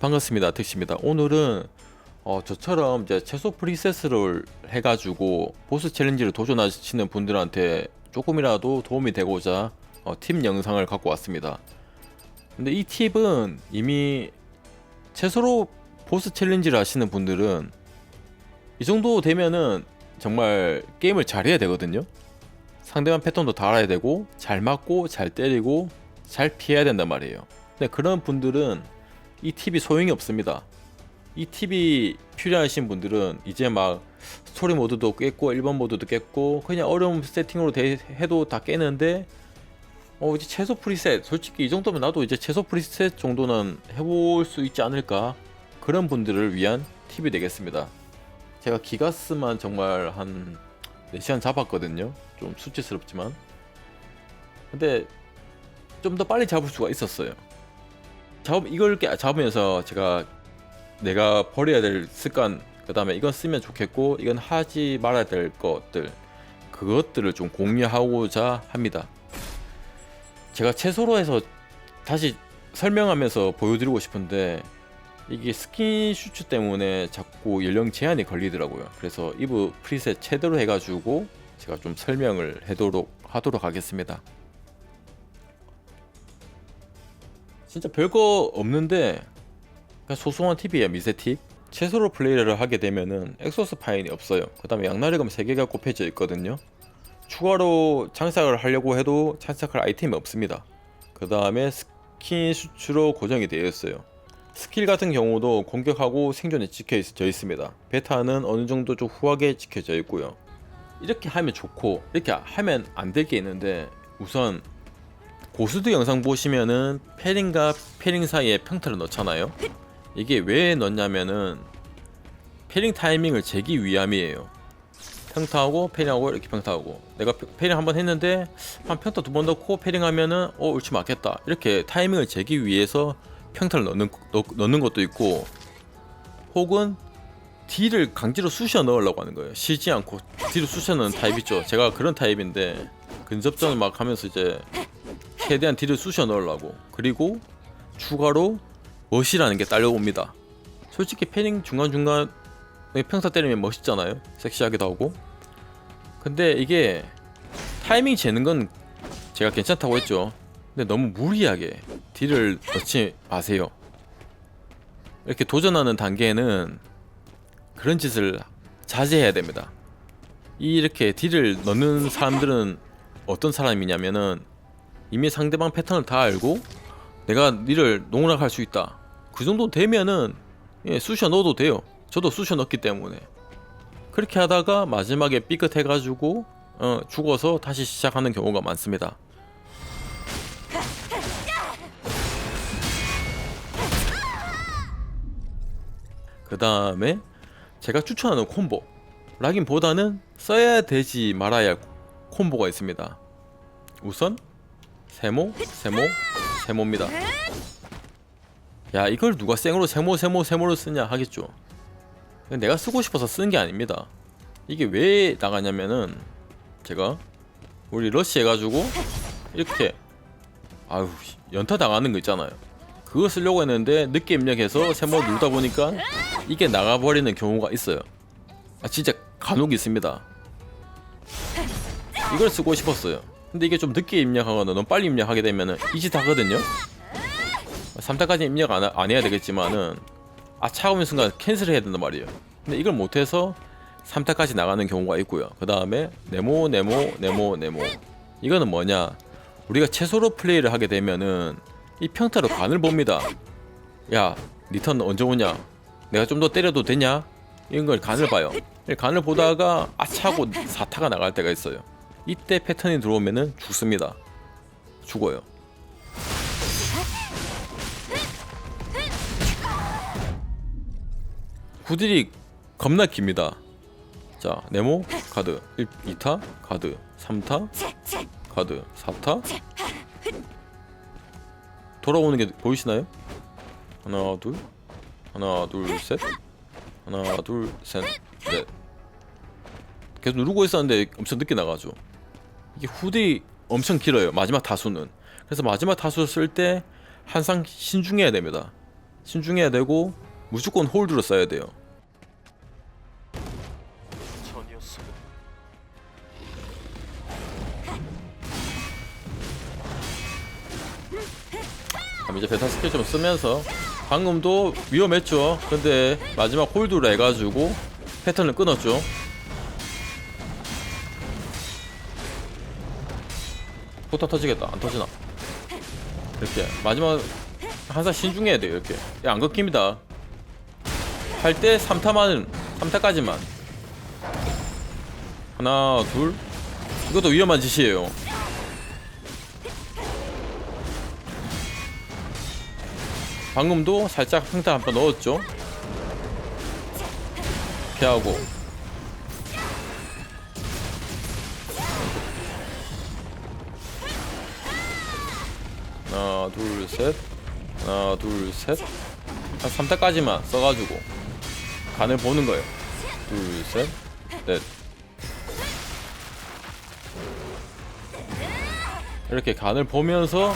반갑습니다. 택시입니다. 오늘은 어, 저처럼 이제 최소 프리세스를 해가지고 보스 챌린지를 도전하시는 분들한테 조금이라도 도움이 되고자 어, 팁 영상을 갖고 왔습니다. 근데 이 팁은 이미 최소로 보스 챌린지를 하시는 분들은 이 정도 되면은 정말 게임을 잘해야 되거든요. 상대방 패턴도 다 알아야 되고 잘 맞고 잘 때리고 잘 피해야 된단 말이에요. 근데 그런 분들은 이 팁이 소용이 없습니다. 이 팁이 필요하신 분들은 이제 막 스토리 모드도 깼고 일반 모드도 깼고 그냥 어려운 세팅으로 돼- 해도 다 깨는데 어 이제 최소 프리셋 솔직히 이 정도면 나도 이제 최소 프리셋 정도는 해볼 수 있지 않을까 그런 분들을 위한 팁이 되겠습니다. 제가 기가스만 정말 한 4시간 잡았거든요. 좀 수치스럽지만 근데 좀 더 빨리 잡을 수가 있었어요. 잡 이걸 깨- 잡으면서 제가 내가 버려야 될 습관 그다음에 이건 쓰면 좋겠고 이건 하지 말아야 될 것들 그것들을 좀 공유하고자 합니다. 제가 최소로 해서 다시 설명하면서 보여드리고 싶은데 이게 스킨 슈츠 때문에 자꾸 연령 제한이 걸리더라고요. 그래서 이브 프리셋 최대로 해가지고 제가 좀 설명을 해도록 하도록 하겠습니다. 진짜 별거 없는데 그냥 소소한 팁이에요 미세 팁. 최소로 플레이를 하게 되면은 엑소스 파인이 없어요. 그 다음에 양날의금 3개가 꼽혀져 있거든요. 추가로 장착을 하려고 해도 장착할 아이템이 없습니다. 그 다음에 스킨 수치로 고정이 되어 있어요. 스킬 같은 경우도 공격하고 생존이 찍혀져 있습니다. 베타는 어느 정도 좀 후하게 찍혀져 있고요. 이렇게 하면 좋고 이렇게 하면 안 될 게 있는데 우선 고수드 영상 보시면은 패링과 패링 사이에 평타를 넣잖아요. 이게 왜 넣냐면은 패링 타이밍을 재기 위함이에요. 평타하고 패링하고 이렇게 평타하고 내가 패- 패링 한 번 했는데 한 평타 두 번 넣고 패링하면은 어 옳지 맞겠다 이렇게 타이밍을 재기 위해서 평타를 넣는 넣, 넣는 것도 있고 혹은 딜을 강제로 쑤셔 넣으려고 하는 거예요. 쉬지 않고 딜을 쑤셔 넣는 타입 있죠. 제가 그런 타입인데 근접전 막 하면서 이제 최대한 딜을 쑤셔 넣으려고. 그리고 추가로 멋이라는 게 딸려옵니다. 솔직히 패닝 중간중간 평타 때리면 멋있잖아요. 섹시하기도 하고. 근데 이게 타이밍 재는 건 제가 괜찮다고 했죠. 근데 너무 무리하게 딜을 넣지 마세요. 이렇게 도전하는 단계에는 그런 짓을 자제해야 됩니다. 이렇게 딜을 넣는 사람들은 어떤 사람이냐면은 이미 상대방 패턴을 다 알고 내가 니를 농락할 수 있다. 그 정도 되면은 예, 쑤셔 넣어도 돼요. 저도 쑤셔 넣기 때문에 그렇게 하다가 마지막에 삐끗해가지고 어, 죽어서 다시 시작하는 경우가 많습니다. 그 다음에 제가 추천하는 콤보 라긴보다는 써야 되지 말아야 할 콤보가 있습니다. 우선 세모, 세모, 세모입니다. 야 이걸 누가 생으로 세모, 세모, 세모로 쓰냐 하겠죠. 내가 쓰고 싶어서 쓰는 게 아닙니다. 이게 왜 나가냐면은 제가 우리 러시 해가지고 이렇게 아유 연타 당하는 거 있잖아요. 그거 쓰려고 했는데 늦게 입력해서 세모 누르다 보니까 이게 나가버리는 경우가 있어요. 아 진짜 간혹 있습니다. 이걸 쓰고 싶었어요. 근데 이게 좀 늦게 입력하거나 너무 빨리 입력하게 되면은 이짓 하거든요. 3타까지 입력 안, 하- 안 해야 되겠지만은 아 차가운 순간 캔슬 해야 된단 말이에요. 근데 이걸 못해서 3타까지 나가는 경우가 있고요. 그 다음에 네모 네모 네모 네모 이거는 뭐냐? 우리가 최소로 플레이를 하게 되면은 이 평타로 간을 봅니다. 야 리턴 언제 오냐? 내가 좀 더 때려도 되냐? 이런 걸 간을 봐요. 이 간을 보다가 아차고 4타가 나갈 때가 있어요. 이때 패턴이 들어오면은 죽습니다. 죽어요. 구딜이 겁나 깁니다. 자, 네모 카드 1, 2타 카드 3타 카드 4타 돌아오는 게 보이시나요? 하나 둘 하나 둘셋 하나 둘셋넷 계속 누르고 있었는데 엄청 늦게 나가죠. 이게 후디 엄청 길어요. 마지막 타수는. 그래서 마지막 타수 쓸 때 항상 신중해야 됩니다. 신중해야 되고 무조건 홀드로 써야 돼요. 그럼 이제 베타 스킬 좀 쓰면서 방금도 위험했죠. 근데 마지막 홀드로 해가지고 패턴을 끊었죠. 포탑 터지겠다. 안 터지나? 이렇게 마지막 항상 신중해야 돼요. 이렇게 야, 안 걷깁니다. 할 때 3타만 3타까지만 하나 둘 이것도 위험한 짓이에요. 방금도 살짝 평타 한 번 넣었죠. 피하고 둘셋 하나 둘셋 한 3타까지만 써가지고 간을 보는 거예요. 둘셋넷 이렇게 간을 보면서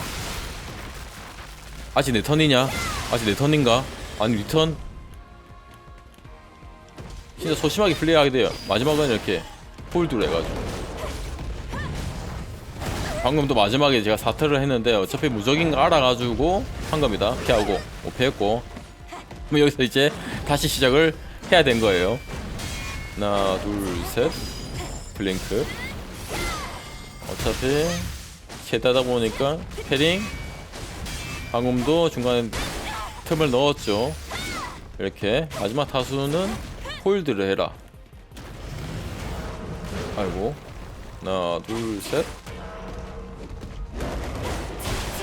아직 내 턴이냐? 아직 내 턴인가? 아니 리턴? 진짜 소심하게 플레이하게 돼요 마지막은 이렇게 홀드를 해가지고 방금도 마지막에 제가 사퇴를 했는데 어차피 무적인 거 알아가지고 한 겁니다. 피하고 오피했고. 그럼 여기서 이제 다시 시작을 해야 된 거예요. 하나 둘셋. 블링크. 어차피 세다다 보니까 패링. 방금도 중간에 틈을 넣었죠. 이렇게 마지막 타수는 홀드를 해라. 아이고. 하나 둘 셋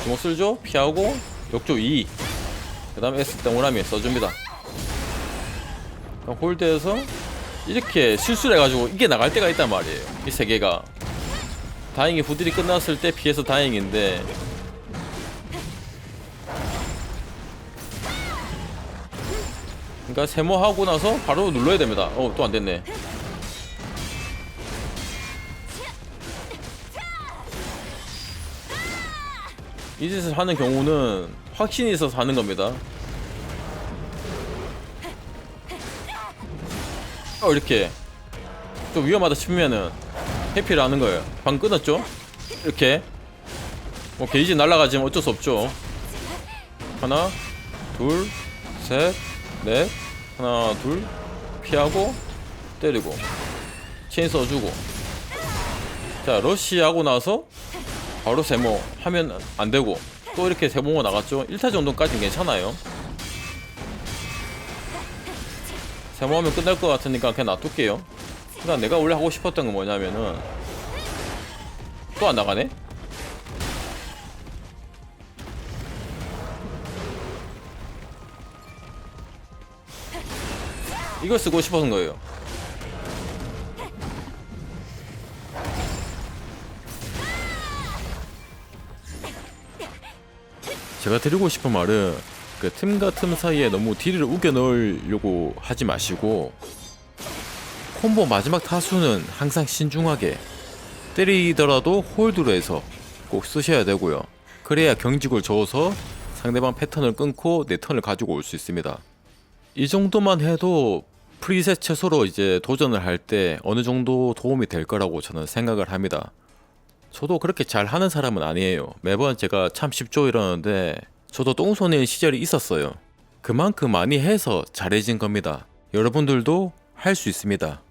주먹 쓸죠? 피하고 역조 2. 그 다음에 S 동그라미 써줍니다. 그럼 홀드해서 이렇게 실수를 해가지고 이게 나갈 때가 있단 말이에요. 이 세 개가. 다행히 후딜이 끝났을 때 피해서 다행인데 그러니까 세모하고 나서 바로 눌러야 됩니다. 어, 또 안 됐네. 이 짓을 하는 경우는 확신이 있어서 하는 겁니다. 어, 이렇게 좀 위험하다 싶으면은 해피를 하는 거예요. 방 끊었죠? 이렇게 뭐 게이지 날라가지면 어쩔 수 없죠. 하나, 둘, 셋, 넷, 하나, 둘, 피하고 때리고 체인 써주고 자 러시 하고 나서 바로 세모 하면 안 되고 또 이렇게 세모가 나갔죠. 1타 정도까지는 괜찮아요. 세모하면 끝날 것 같으니까 그냥 놔둘게요. 그러니까 내가 원래 하고 싶었던 건 뭐냐면은 또 안 나가네? 이걸 쓰고 싶었던 거예요. 제가 드리고 싶은 말은 그 틈과 틈 사이에 너무 딜을 우겨 넣으려고 하지 마시고 콤보 마지막 타수는 항상 신중하게 때리더라도 홀드로 해서 꼭 쓰셔야 되고요. 그래야 경직을 줘서 상대방 패턴을 끊고 내 턴을 가지고 올 수 있습니다. 이 정도만 해도 프리셋 채소로 이제 도전을 할 때 어느 정도 도움이 될 거라고 저는 생각을 합니다. 저도 그렇게 잘 하는 사람은 아니에요. 매번 제가 참 쉽죠 이러는데 저도 똥손인 시절이 있었어요. 그만큼 많이 해서 잘해진 겁니다. 여러분들도 할 수 있습니다.